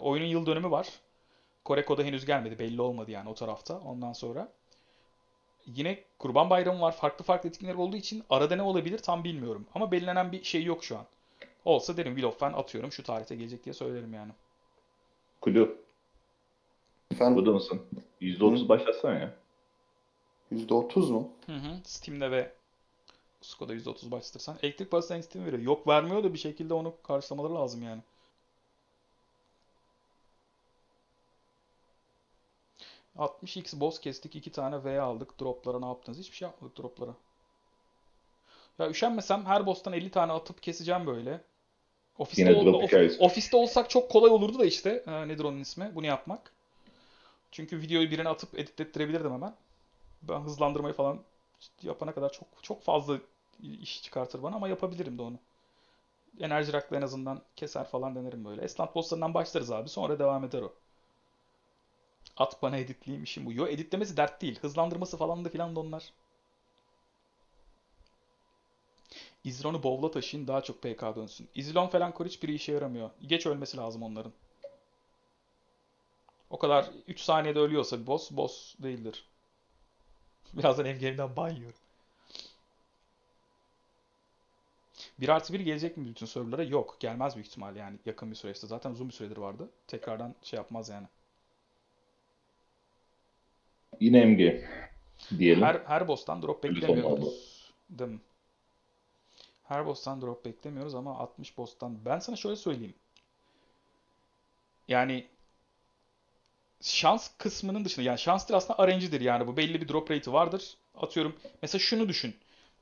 Oyunun yıl dönümü var. Kore kodu henüz gelmedi. Belli olmadı yani o tarafta. Ondan sonra yine Kurban Bayramı var. Farklı farklı etkinlikler olduğu için arada ne olabilir tam bilmiyorum. Ama belirlenen bir şey yok şu an. Olsa derim Will of Fan atıyorum şu tarihte gelecek diye söylerim yani. Kulu. Efendim Burada mısın? %30 başlatsana ya. %30 mu? Hı hı. Steam'de ve Skoda %30 başlatırsan. Elektrik parası Steam veriyor. Yok vermiyor da bir şekilde onu karşılamaları lazım yani. ...60x boss kestik. 2 tane V aldık. Droplara ne yaptınız? Hiçbir şey yapmadık droplara. Ya üşenmesem her boss'tan 50 tane atıp keseceğim böyle. Ofiste, Yine ol- of- ofiste olsak çok kolay olurdu da işte. e, nedir onun ismi? Bunu yapmak. Çünkü videoyu birine atıp editlettirebilirdim hemen. Ben hızlandırmayı falan yapana kadar çok çok fazla iş çıkartır bana ama yapabilirim de onu. Enerji rakla en azından keser falan denerim böyle. Eslant bosslarından başlarız abi. Sonra devam eder o. At bana editleyeyim bu. Yo editlemesi dert değil. Hızlandırması falan da filan da onlar. İzron'u bowl'a taşıyın daha çok PK dönsün. İzlon falan kor hiçbiri işe yaramıyor. Geç ölmesi lazım onların. O kadar 3 saniyede ölüyorsa bir boss, boss değildir. Birazdan Endgame'den ban yiyorum. 1 artı 1 gelecek mi bütün serverlara? Yok. Gelmez büyük ihtimal yani yakın bir süreçte. Zaten uzun bir süredir vardı. Tekrardan şey yapmaz yani. Yine MG diyelim. Her, her boss'tan drop Öyle beklemiyoruz. Değil mi? Her boss'tan drop beklemiyoruz ama 60 boss'tan. Ben sana şöyle söyleyeyim. Yani şans kısmının dışında yani şans değil aslında RNG'dir yani bu belli bir drop rate'i vardır. Atıyorum mesela şunu düşün.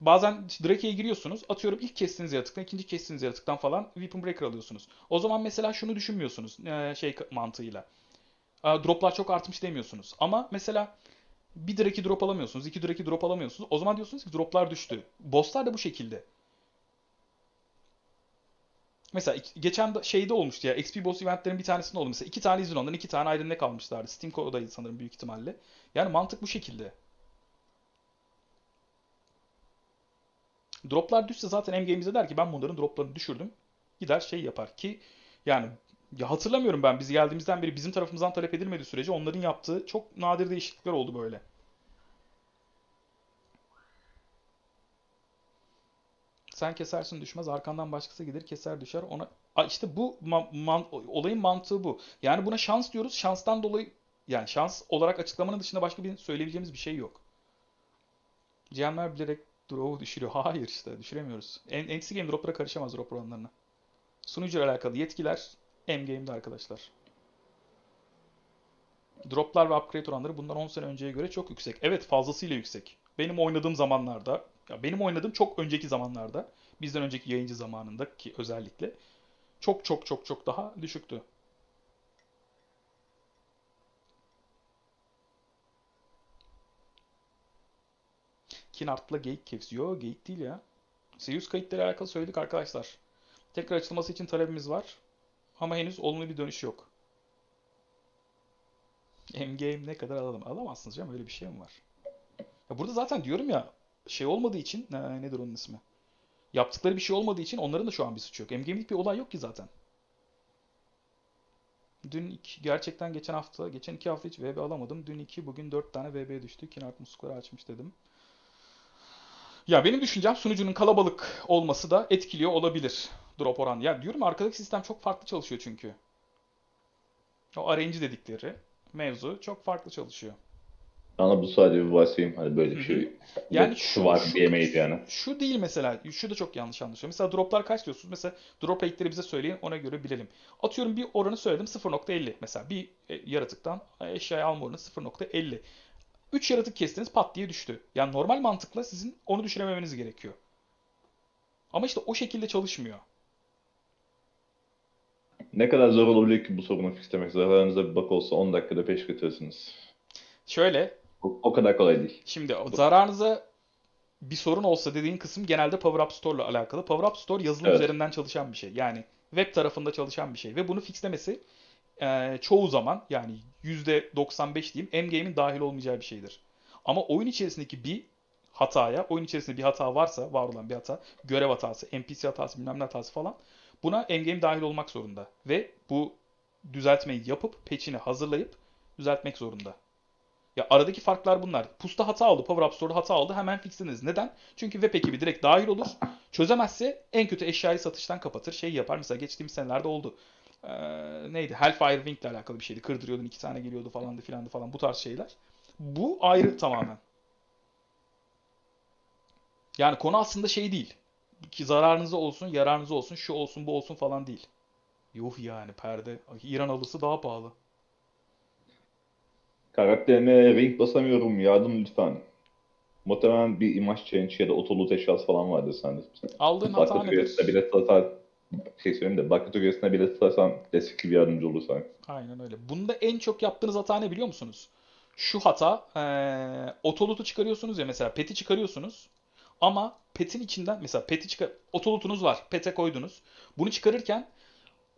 Bazen Drake'ye giriyorsunuz. Atıyorum ilk kestiğiniz yaratıktan, ikinci kestiğiniz yaratıktan falan Weapon Breaker alıyorsunuz. O zaman mesela şunu düşünmüyorsunuz şey mantığıyla. Droplar çok artmış demiyorsunuz. Ama mesela bir Drake'i drop alamıyorsunuz, iki Drake'i drop alamıyorsunuz. O zaman diyorsunuz ki droplar düştü. Bosslar da bu şekilde. Mesela geçen de- şeyde olmuştu ya. XP Boss eventlerin bir tanesinde oldu. Mesela iki tane izin ondan iki tane Iron ne kalmışlardı. Steam Code'daydı sanırım büyük ihtimalle. Yani mantık bu şekilde. Droplar düşse zaten Endgame'de der ki ben bunların droplarını düşürdüm. Gider şey yapar ki yani ya hatırlamıyorum ben biz geldiğimizden beri bizim tarafımızdan talep edilmediği sürece onların yaptığı çok nadir değişiklikler oldu böyle. Sen kesersin düşmez, arkandan başkası gelir keser düşer. Ona A, işte bu ma- man- olayın mantığı bu. Yani buna şans diyoruz. Şanstan dolayı yani şans olarak açıklamanın dışında başka bir söyleyebileceğimiz bir şey yok. GM'ler bilerek drop'u düşürüyor. Hayır işte düşüremiyoruz. En NC Game drop'lara karışamaz drop oranlarına. Sunucuyla alakalı yetkiler M-Game'de arkadaşlar. Droplar ve upgrade oranları bundan 10 sene önceye göre çok yüksek. Evet fazlasıyla yüksek. Benim oynadığım zamanlarda, ya benim oynadığım çok önceki zamanlarda, bizden önceki yayıncı zamanında ki özellikle çok çok çok çok daha düşüktü. Kinart'la geyik kesiyor. Geyik değil ya. Sirius kayıtları alakalı söyledik arkadaşlar. Tekrar açılması için talebimiz var. Ama henüz olumlu bir dönüş yok. M-Game ne kadar alalım? Alamazsınız canım öyle bir şey mi var? Ya burada zaten diyorum ya şey olmadığı için ne, nedir onun ismi? Yaptıkları bir şey olmadığı için onların da şu an bir suçu yok. M-Game'lik bir olay yok ki zaten. Dün iki, gerçekten geçen hafta, geçen iki hafta hiç VB alamadım. Dün iki, bugün dört tane VB düştü. Kinart muslukları açmış dedim. Ya benim düşüncem sunucunun kalabalık olması da etkiliyor olabilir drop oran. Ya diyorum arkadaki sistem çok farklı çalışıyor çünkü. O RNG dedikleri mevzu çok farklı çalışıyor. Bana bu sadece bir varsayım. Hani böyle bir şey. Yani şu, şu- var diyemeyiz yani. Şu değil mesela. Şu da çok yanlış anlaşılıyor. Mesela droplar kaç diyorsunuz? Mesela drop rate'leri bize söyleyin ona göre bilelim. Atıyorum bir oranı söyledim 0.50. Mesela bir e, yaratıktan eşyayı alma oranı 0.50. 3 yaratık kestiniz pat diye düştü. Yani normal mantıkla sizin onu düşürememeniz gerekiyor. Ama işte o şekilde çalışmıyor. Ne kadar zor olabilir ki bu sorunu fixlemek? Zararınıza bir bak olsa 10 dakikada peş götürürsünüz. Şöyle O, o kadar kolay değil. Şimdi o zararınıza bir sorun olsa dediğin kısım genelde Power Up Store ile alakalı. Power Up Store yazılım Evet. üzerinden çalışan bir şey. Yani web tarafında çalışan bir şey. Ve bunu fixlemesi e, çoğu zaman yani %95 diyeyim M-Game'in dahil olmayacağı bir şeydir. Ama oyun içerisindeki bir hataya, oyun içerisinde bir hata varsa, var olan bir hata, görev hatası, NPC hatası, bilmem ne hatası falan buna M-Game dahil olmak zorunda. Ve bu düzeltmeyi yapıp patch'ini hazırlayıp düzeltmek zorunda. Ya aradaki farklar bunlar. Pusta hata oldu, Power Up Store'da hata oldu. Hemen fixlediniz. Neden? Çünkü web ekibi direkt dahil olur. Çözemezse en kötü eşyayı satıştan kapatır. Şey yapar. Mesela geçtiğimiz senelerde oldu. Ee, neydi? Hellfire Wing ile alakalı bir şeydi. Kırdırıyordun iki tane geliyordu falandı filandı falan. Bu tarz şeyler. Bu ayrı tamamen. Yani konu aslında şey değil. Ki zararınıza olsun, yararınıza olsun, şu olsun, bu olsun falan değil. Yuh yani perde. İran alısı daha pahalı. Karakterime renk basamıyorum. Yardım lütfen. Muhtemelen bir image change ya da autoloot eşyası falan vardır sende. Aldığın hata nedir? bile satar. Şey söyleyeyim de Bakka üyesine bile satarsan destekli bir yardımcı olursan. Aynen öyle. Bunda en çok yaptığınız hata ne biliyor musunuz? Şu hata, eee otolutu çıkarıyorsunuz ya mesela peti çıkarıyorsunuz. Ama petin içinden mesela peti çıkar otolutunuz var. Pete koydunuz. Bunu çıkarırken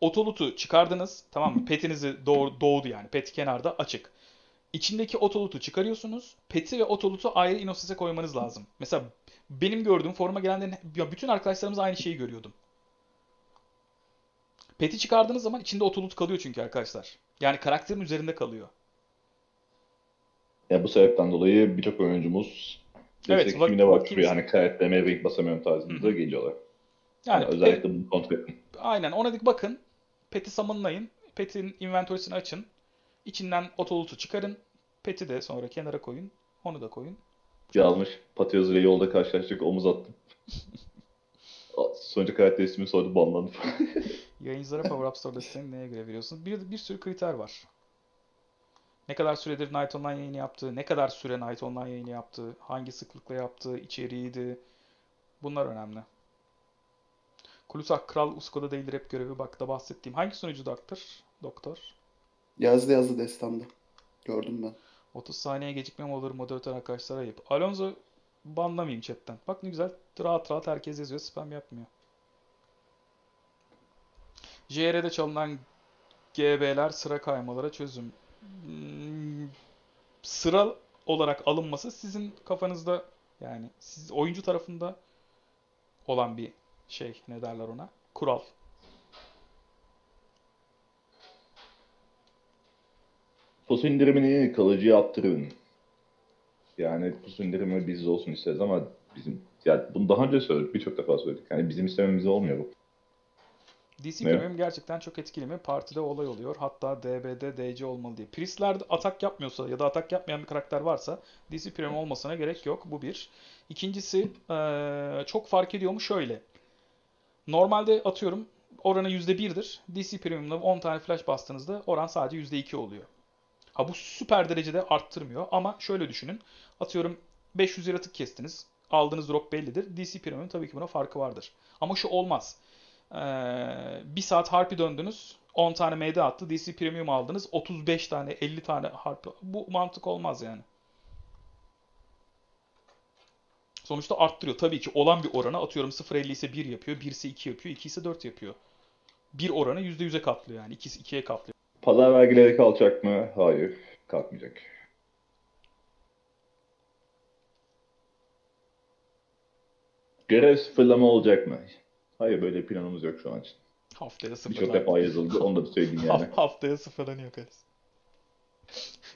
otolutu çıkardınız. Tamam mı? Petinizi doğ- doğdu yani. Pet kenarda açık. İçindeki otolutu çıkarıyorsunuz. Peti ve otolutu ayrı inosese koymanız lazım. Mesela benim gördüğüm foruma gelenlerin ya bütün arkadaşlarımız aynı şeyi görüyordum. Peti çıkardığınız zaman içinde otolut kalıyor çünkü arkadaşlar. Yani karakterin üzerinde kalıyor. Ya bu sebepten dolayı birçok oyuncumuz Evet, kimine başvuruyor. vakit- Hani karakterime renk basamıyorum tarzında geliyorlar. Yani Yani özellikle bunu kontrol edin. aynen ona dik bakın. Pet'i summonlayın. Pet'in inventory'sini açın. İçinden otolutu çıkarın. Pet'i de sonra kenara koyun. Onu da koyun. Yazmış. Patiyoz ile yolda karşılaştık omuz attım. Sonucu karakter ismi sordu banlandı. Yayıncılara Power Up Store desteğini neye göre veriyorsunuz? Bir, bir sürü kriter var. Ne kadar süredir Night Online yayını yaptığı, ne kadar süre Night Online yayını yaptığı, hangi sıklıkla yaptığı, içeriğiydi. Bunlar önemli. Kulusak Kral Usko'da değildir hep görevi bak da bahsettiğim. Hangi sunucu doktor? Doktor. Yazdı yazdı destanda. Gördüm ben. 30 saniye gecikme mi olur moderatör arkadaşlar ayıp. Alonso banlamayayım chatten. Bak ne güzel rahat rahat herkes yazıyor spam yapmıyor. JR'de çalınan GB'ler sıra kaymalara çözüm. Hmm, sıra olarak alınması sizin kafanızda yani siz oyuncu tarafında olan bir şey ne derler ona? Kural. Pusu indirimini kalıcıya attırın. Yani pusu indirimi biz olsun isteriz ama bizim yani bunu daha önce söyledik birçok defa söyledik. Yani bizim istememiz olmuyor bu. DC Ne? Premium gerçekten çok etkili mi? Partide olay oluyor. Hatta DB'de DC olmalı diye. Priestler atak yapmıyorsa ya da atak yapmayan bir karakter varsa DC Premium olmasına gerek yok. Bu bir. İkincisi çok fark ediyor mu? Şöyle. Normalde atıyorum oranı %1'dir. DC Premium'da 10 tane flash bastığınızda oran sadece %2 oluyor. Ha bu süper derecede arttırmıyor ama şöyle düşünün. Atıyorum 500 yaratık kestiniz. Aldığınız drop bellidir. DC Premium tabii ki buna farkı vardır. Ama şu olmaz. Ee, bir saat harpi döndünüz. 10 tane MD attı. DC Premium aldınız. 35 tane 50 tane harpi. Bu mantık olmaz yani. Sonuçta arttırıyor. Tabii ki olan bir orana atıyorum 0.50 ise 1 yapıyor. 1 ise 2 yapıyor. 2 ise 4 yapıyor. Bir oranı %100'e katlıyor yani. 2 2'ye katlıyor. Pazar vergileri kalkacak mı? Hayır. Kalkmayacak. Görev sıfırlama olacak mı? Hayır böyle planımız yok şu an için. Haftaya Birçok sıfırlan. defa yazıldı. Onu da bir söyleyeyim yani. Ha- Haftaya sıfırlanıyor kardeşim.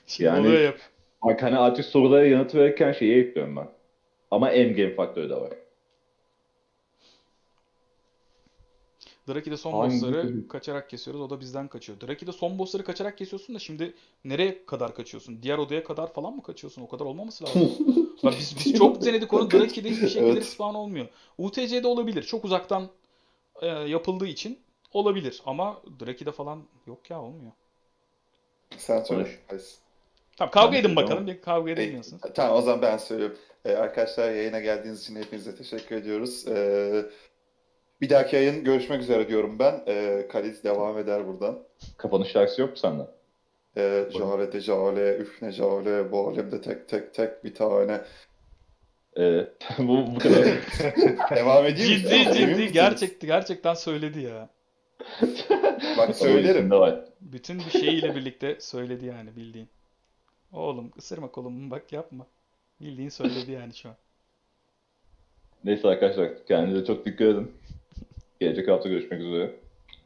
Şimdi Yani- oluyor yap. Bak hani artık sorulara yanıt verirken şeyi ekliyorum ben. Ama endgame faktörü de var. Draki'de son Hangi- bossları kaçarak kesiyoruz. O da bizden kaçıyor. Draki'de son bossları kaçarak kesiyorsun da şimdi nereye kadar kaçıyorsun? Diğer odaya kadar falan mı kaçıyorsun? O kadar olmaması lazım. Bak biz, biz çok denedik onu. Draki'de hiçbir şekilde Evet. respawn olmuyor. UTC'de olabilir. Çok uzaktan e, yapıldığı için olabilir. Ama Draki'de falan yok ya olmuyor. Sen söyle. Tamam kavga Ben edin bakalım. Bir kavga E, edemiyorsun. tamam o zaman ben söylüyorum. E, arkadaşlar yayına geldiğiniz için hepinize teşekkür ediyoruz. E, bir dahaki yayın görüşmek üzere diyorum ben. E, Kaliz devam eder buradan. Kapanış şarkısı yok mu sende? E, Jale de jale, üfne jale, bu alemde tek tek tek bir tane. Ee, bu, bu kadar. Devam edeyim mi? Ciddi ciddi misiniz? gerçekten gerçekten söyledi ya. Bak söylerim. Bütün bir şeyiyle birlikte söyledi yani bildiğin. Oğlum ısırma kolumu bak yapma. Bildiğin söyledi yani şu an. Neyse arkadaşlar kendinize çok dikkat edin. Gelecek hafta görüşmek üzere.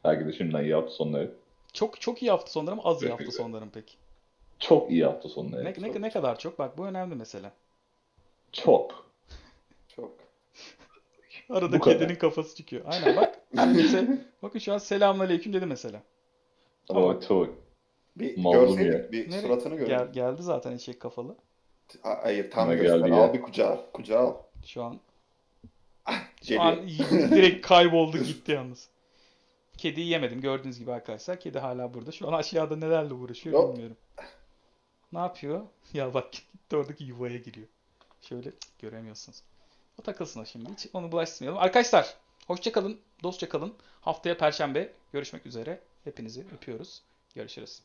Herkese şimdiden iyi hafta sonları. Çok çok iyi hafta sonları mı az iyi hafta sonları mı peki? Çok iyi hafta sonları. Ne, ne, ne kadar çok? Bak bu önemli mesela. Çok. Çok. Arada Bu kadar. kedinin kafası çıkıyor. Aynen bak. Se- Bakın şu an selamünaleyküm dedi mesela. Ama çok. Bir Mazlum görseydik, ya. bir Nereye? suratını Gel, görelim. geldi zaten eşek kafalı. Ha- Hayır tam Bana göster. geldi Al ya. bir kucağa. Kucağa al. Şu an Geliyor. an direkt kayboldu gitti yalnız. Kediyi yemedim gördüğünüz gibi arkadaşlar. Kedi hala burada. Şu an aşağıda nelerle uğraşıyor Yok. bilmiyorum. Ne yapıyor? Ya bak gitti oradaki yuvaya giriyor. Şöyle göremiyorsunuz. O takılsın o şimdi. Hiç onu bulaştırmayalım. Arkadaşlar hoşça kalın. Dostça kalın. Haftaya perşembe görüşmek üzere. Hepinizi öpüyoruz. Görüşürüz.